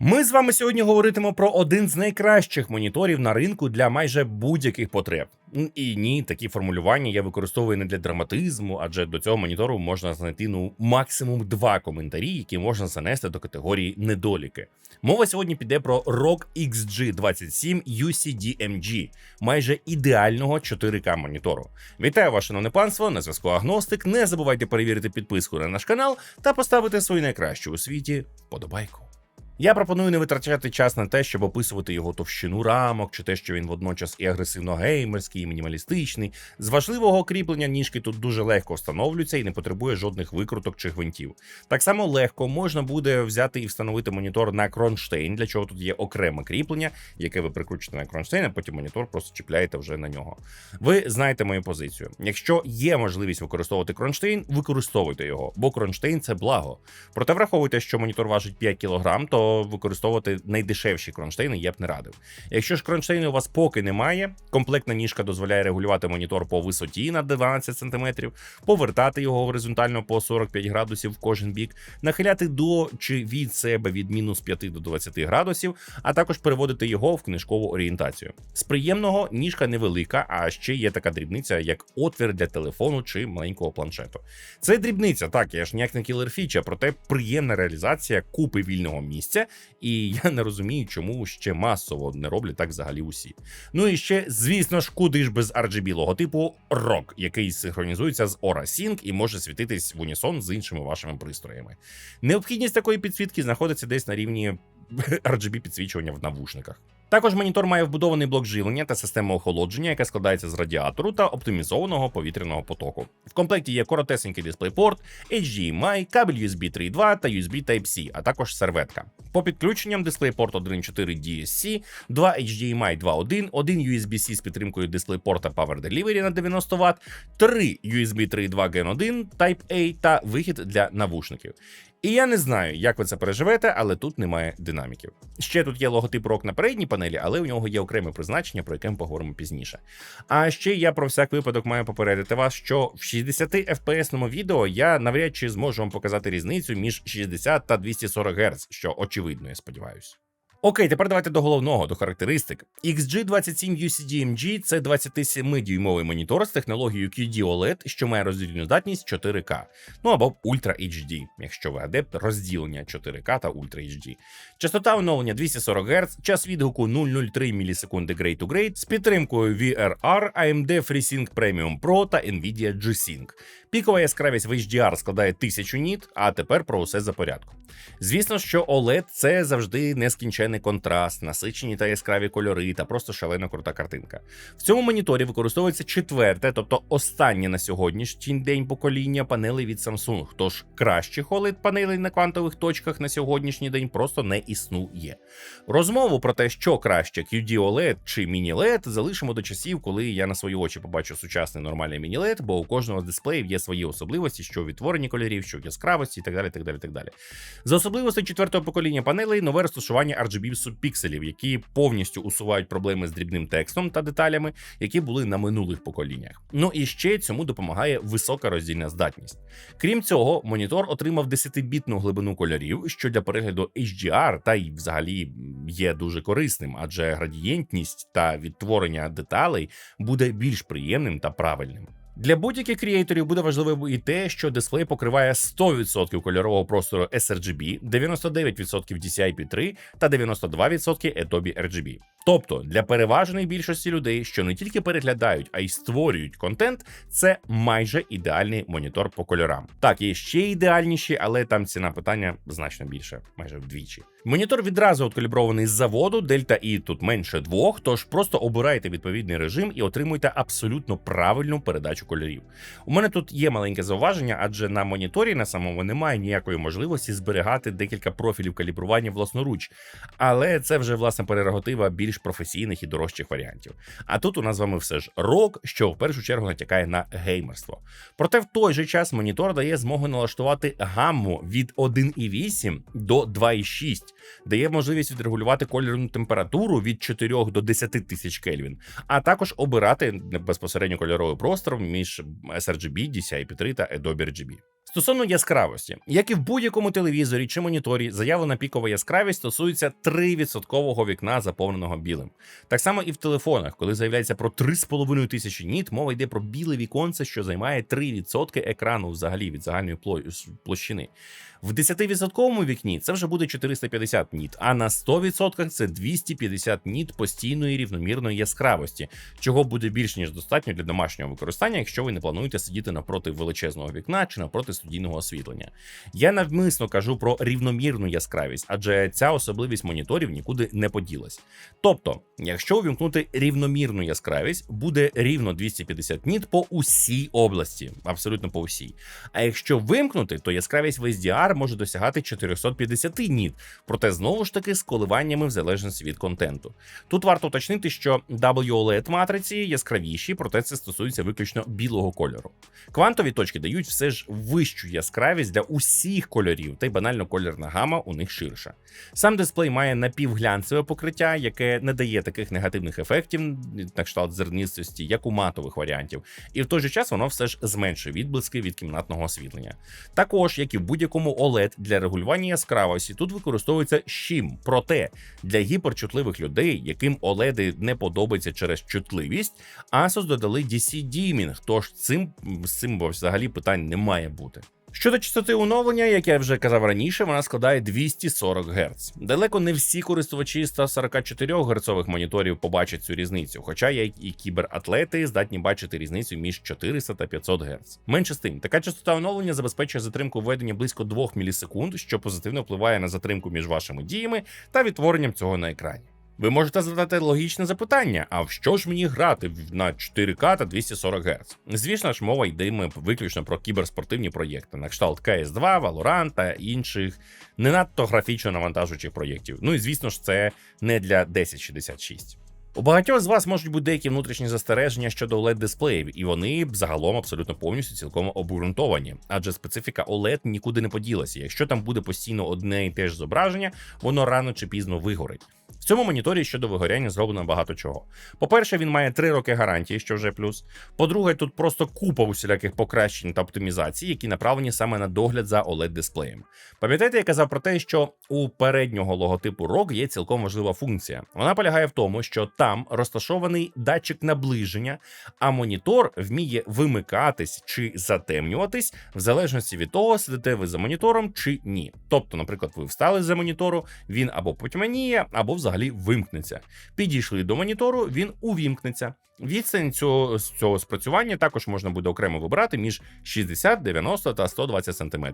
Ми з вами сьогодні говоритимо про один з найкращих моніторів на ринку для майже будь-яких потреб. І ні, такі формулювання я використовую не для драматизму, адже до цього монітору можна знайти ну максимум два коментарі, які можна занести до категорії недоліки. Мова сьогодні піде про ROG XG27 UCDMG, майже ідеального 4К монітору. Вітаю вас, шановне панство! На зв'язку Агностик. Не забувайте перевірити підписку на наш канал та поставити свою найкращу у світі вподобайку. Я пропоную не витрачати час на те, щоб описувати його товщину рамок, чи те, що він водночас і агресивно геймерський, і мінімалістичний. З важливого кріплення ніжки тут дуже легко встановлюється і не потребує жодних викруток чи гвинтів. Так само легко можна буде взяти і встановити монітор на кронштейн, для чого тут є окреме кріплення, яке ви прикручуєте на кронштейн, а потім монітор просто чіпляєте вже на нього. Ви знаєте мою позицію. Якщо є можливість використовувати кронштейн, використовуйте його, бо кронштейн це благо. Проте враховуйте, що монітор важить 5 кг, то використовувати найдешевші кронштейни я б не радив. Якщо ж кронштейну у вас поки немає, комплектна ніжка дозволяє регулювати монітор по висоті на 12 см, повертати його горизонтально по 45 градусів в кожен бік, нахиляти до чи від себе від мінус 5 до 20 градусів, а також переводити його в книжкову орієнтацію. З приємного ніжка невелика, а ще є така дрібниця, як отвір для телефону чи маленького планшету. Це дрібниця, так, я ж ніяк не кілер фіча, проте приємна реалізація купи вільного місця, і я не розумію, чому ще масово не роблять так взагалі усі. Ну і ще, звісно ж, куди ж без RGB логотипу ROG, який синхронізується з Aura Sync і може світитись в унісон з іншими вашими пристроями. Необхідність такої підсвітки знаходиться десь на рівні RGB підсвічування в навушниках. Також монітор має вбудований блок живлення та систему охолодження, яка складається з радіатору та оптимізованого повітряного потоку. В комплекті є коротесенький дисплейпорт, HDMI, кабель USB 3.2 та USB Type-C, а також серветка. По підключенням DisplayPort 1.4 DSC, 2 HDMI 2.1, 1 USB-C з підтримкою DisplayPort Power Delivery на 90 Вт, 3 USB 3.2 Gen 1 Type-A та вихід для навушників. І я не знаю, як ви це переживете, але тут немає динаміків. Ще тут є логотип рок на передній панелі, але у нього є окреме призначення, про яке ми поговоримо пізніше. А ще я про всяк випадок маю попередити вас, що в 60 fps відео я навряд чи зможу вам показати різницю між 60 та 240 Гц, що очевидно, я сподіваюся. Окей, тепер давайте до головного, до характеристик. XG27 UCDMG це 27-дюймовий монітор з технологією QD OLED, що має роздільну здатність 4К, ну або Ultra HD, якщо ви адепт розділення 4К та Ultra HD. Частота оновлення 240 Гц, час відгуку 0,03 мілісекунди Grade to Grade з підтримкою VRR, AMD FreeSync Premium Pro та Nvidia G-Sync. Пікова яскравість в HDR складає 1000 ніт, а тепер про усе за порядку. Звісно, що OLED – це завжди нескінчений контраст, насичені та яскраві кольори та просто шалена крута картинка. В цьому моніторі використовується четверте, тобто останнє на сьогоднішній день покоління панелей від Samsung. Тож кращих oled панелей на квантових точках на сьогоднішній день просто не існує. Розмову про те, що краще QD OLED чи Mini LED, залишимо до часів, коли я на свої очі побачу сучасний нормальний Mini LED, бо у кожного з дисплеїв є свої особливості, що у відтворенні кольорів, що в яскравості і так далі. так далі, так далі. За особливостей четвертого покоління панелей нове розташування RGB субпікселів, які повністю усувають проблеми з дрібним текстом та деталями, які були на минулих поколіннях. Ну і ще цьому допомагає висока роздільна здатність. Крім цього, монітор отримав 10-бітну глибину кольорів, що для перегляду HDR та й взагалі є дуже корисним, адже градієнтність та відтворення деталей буде більш приємним та правильним. Для будь-яких креаторів буде важливо і те, що дисплей покриває 100% кольорового простору sRGB, 99% DCI-P3 та 92% Adobe RGB. Тобто для переважної більшості людей, що не тільки переглядають, а й створюють контент, це майже ідеальний монітор по кольорам. Так, є ще ідеальніші, але там ціна питання значно більше, майже вдвічі. Монітор відразу откалібрований з заводу, дельта І тут менше двох, тож просто обирайте відповідний режим і отримуйте абсолютно правильну передачу кольорів. У мене тут є маленьке зауваження, адже на моніторі на самому немає ніякої можливості зберігати декілька профілів калібрування власноруч, але це вже власне прерогатива більш професійних і дорожчих варіантів. А тут у нас з вами все ж рок, що в першу чергу натякає на геймерство. Проте в той же час монітор дає змогу налаштувати гамму від 1,8 до 2,6, дає можливість відрегулювати кольорну температуру від 4 до 10 тисяч Кельвін, а також обирати безпосередньо кольоровий простор між sRGB, DCI-P3 та Adobe RGB. Стосовно яскравості, як і в будь-якому телевізорі чи моніторі, заявлена пікова яскравість стосується 3% вікна, заповненого білим. Так само і в телефонах, коли заявляється про 3,5 тисячі ніт, мова йде про біле віконце, що займає 3% екрану взагалі від загальної площини. В 10% вікні це вже буде 450 ніт, а на 100% це 250 ніт постійної рівномірної яскравості, чого буде більш ніж достатньо для домашнього використання, якщо ви не плануєте сидіти напроти величезного вікна чи напроти студійного освітлення. Я навмисно кажу про рівномірну яскравість, адже ця особливість моніторів нікуди не поділась. Тобто, якщо увімкнути рівномірну яскравість, буде рівно 250 ніт по усій області, абсолютно по усій. А якщо вимкнути, то яскравість в HDR може досягати 450 ніт, проте знову ж таки з коливаннями в залежності від контенту. Тут варто уточнити, що WOLED матриці яскравіші, проте це стосується виключно білого кольору. Квантові точки дають все ж вищу яскравість для усіх кольорів, та й банально кольорна гама у них ширша. Сам дисплей має напівглянцеве покриття, яке не дає таких негативних ефектів, на кшталт зернистості, як у матових варіантів, і в той же час воно все ж зменшує відблиски від кімнатного освітлення. Також, як і в будь-якому OLED для регулювання яскравості, тут використовується щим. Проте для гіперчутливих людей, яким OLED не подобається через чутливість, Asus додали DC Dimming, тож цим з цим взагалі питань не має бути. Щодо частоти оновлення, як я вже казав раніше, вона складає 240 Гц. Далеко не всі користувачі 144 герцових моніторів побачать цю різницю, хоча як і кібератлети здатні бачити різницю між 400 та 500 Гц. Менше з тим, така частота оновлення забезпечує затримку введення близько 2 мілісекунд, що позитивно впливає на затримку між вашими діями та відтворенням цього на екрані. Ви можете задати логічне запитання: а в що ж мені грати на 4К та 240 Гц? Звісно ж, мова йдеме виключно про кіберспортивні проєкти, на кшталт CS2, Valorant та інших не надто графічно навантажуючих проєктів. Ну і звісно ж, це не для 1066. У багатьох з вас можуть бути деякі внутрішні застереження щодо oled дисплеїв, і вони загалом абсолютно повністю цілком обґрунтовані, адже специфіка OLED нікуди не поділася. Якщо там буде постійно одне і те ж зображення, воно рано чи пізно вигорить. В цьому моніторі щодо вигоряння зроблено багато чого. По-перше, він має 3 роки гарантії, що вже плюс. По-друге, тут просто купа усіляких покращень та оптимізацій, які направлені саме на догляд за oled дисплеєм. Пам'ятаєте, я казав про те, що у переднього логотипу ROG є цілком важлива функція. Вона полягає в тому, що там розташований датчик наближення, а монітор вміє вимикатись чи затемнюватись в залежності від того, сидите ви за монітором чи ні. Тобто, наприклад, ви встали за монітору, він або потьмяніє, або взагалі вимкнеться. Підійшли до монітору, він увімкнеться. Відстань цього, з цього спрацювання також можна буде окремо вибрати між 60, 90 та 120 см.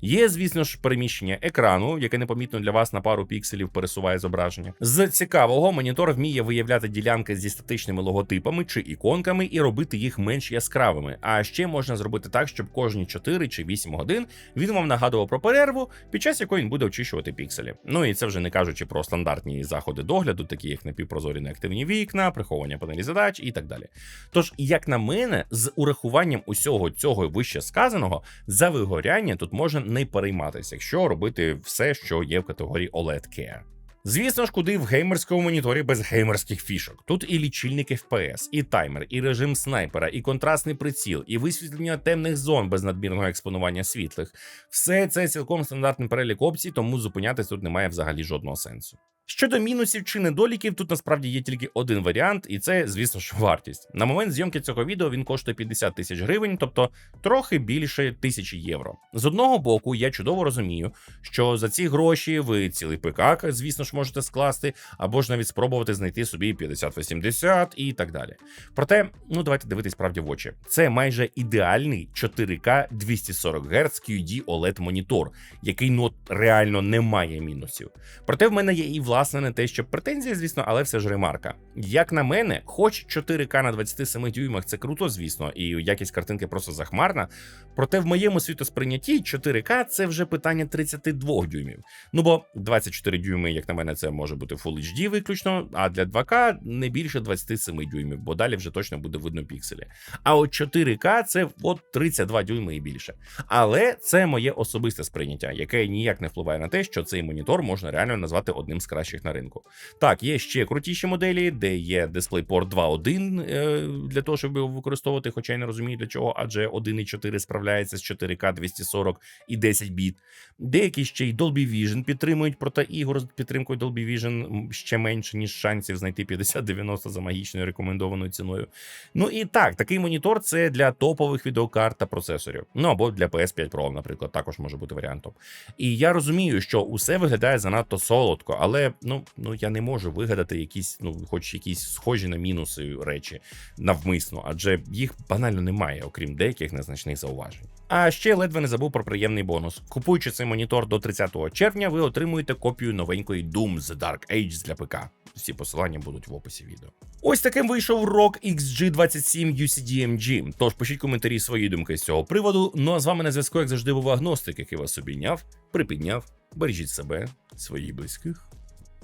Є, звісно ж, переміщення екрану, яке непомітно для вас на пару пікселів пересуває зображення. З цікавого монітор вміє виявляти ділянки зі статичними логотипами чи іконками і робити їх менш яскравими. А ще можна зробити так, щоб кожні 4 чи 8 годин він вам нагадував про перерву, під час якої він буде очищувати пікселі. Ну і це вже не кажучи про стандартні заходи догляду, такі як напівпрозорі неактивні вікна, приховування панелі задач і так далі. Тож, як на мене, з урахуванням усього цього вище сказаного, за вигоряння тут можна не перейматися, якщо робити все, що є в категорії OLED Care. Звісно ж, куди в геймерському моніторі без геймерських фішок. Тут і лічильник FPS, і таймер, і режим снайпера, і контрастний приціл, і висвітлення темних зон без надмірного експонування світлих. Все це цілком стандартний перелік опцій, тому зупинятись тут немає взагалі жодного сенсу. Щодо мінусів чи недоліків, тут насправді є тільки один варіант, і це, звісно ж, вартість. На момент зйомки цього відео він коштує 50 тисяч гривень, тобто трохи більше тисячі євро. З одного боку, я чудово розумію, що за ці гроші ви цілий ПК, звісно ж, можете скласти, або ж навіть спробувати знайти собі 50-80 і так далі. Проте, ну давайте дивитись правді в очі. Це майже ідеальний 4К 240 Гц QD OLED монітор, який ну реально не має мінусів. Проте в мене є і власне не те, що претензія, звісно, але все ж ремарка. Як на мене, хоч 4К на 27 дюймах це круто, звісно, і якість картинки просто захмарна. Проте в моєму світосприйнятті 4К це вже питання 32 дюймів. Ну бо 24 дюйми, як на мене, це може бути Full HD виключно, а для 2К не більше 27 дюймів, бо далі вже точно буде видно пікселі. А от 4К це от 32 дюйми і більше. Але це моє особисте сприйняття, яке ніяк не впливає на те, що цей монітор можна реально назвати одним з кращих найкращих на ринку. Так, є ще крутіші моделі, де є DisplayPort 2.1 е, для того, щоб його використовувати, хоча й не розумію для чого, адже 1.4 справляється з 4К 240 і 10 біт. Деякі ще й Dolby Vision підтримують, проте ігор з підтримкою Dolby Vision ще менше, ніж шансів знайти 50-90 за магічною рекомендованою ціною. Ну і так, такий монітор це для топових відеокарт та процесорів. Ну або для PS5 Pro, наприклад, також може бути варіантом. І я розумію, що усе виглядає занадто солодко, ну, ну я не можу вигадати якісь, ну, хоч якісь схожі на мінуси речі навмисно, адже їх банально немає, окрім деяких незначних зауважень. А ще ледве не забув про приємний бонус. Купуючи цей монітор до 30 червня, ви отримуєте копію новенької Doom The Dark Age для ПК. Всі посилання будуть в описі відео. Ось таким вийшов ROG XG27 UCDMG. Тож пишіть коментарі свої думки з цього приводу. Ну а з вами на зв'язку, як завжди, був агностик, який вас обійняв, припідняв. Бережіть себе, своїх близьких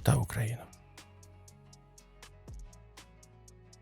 та Україну.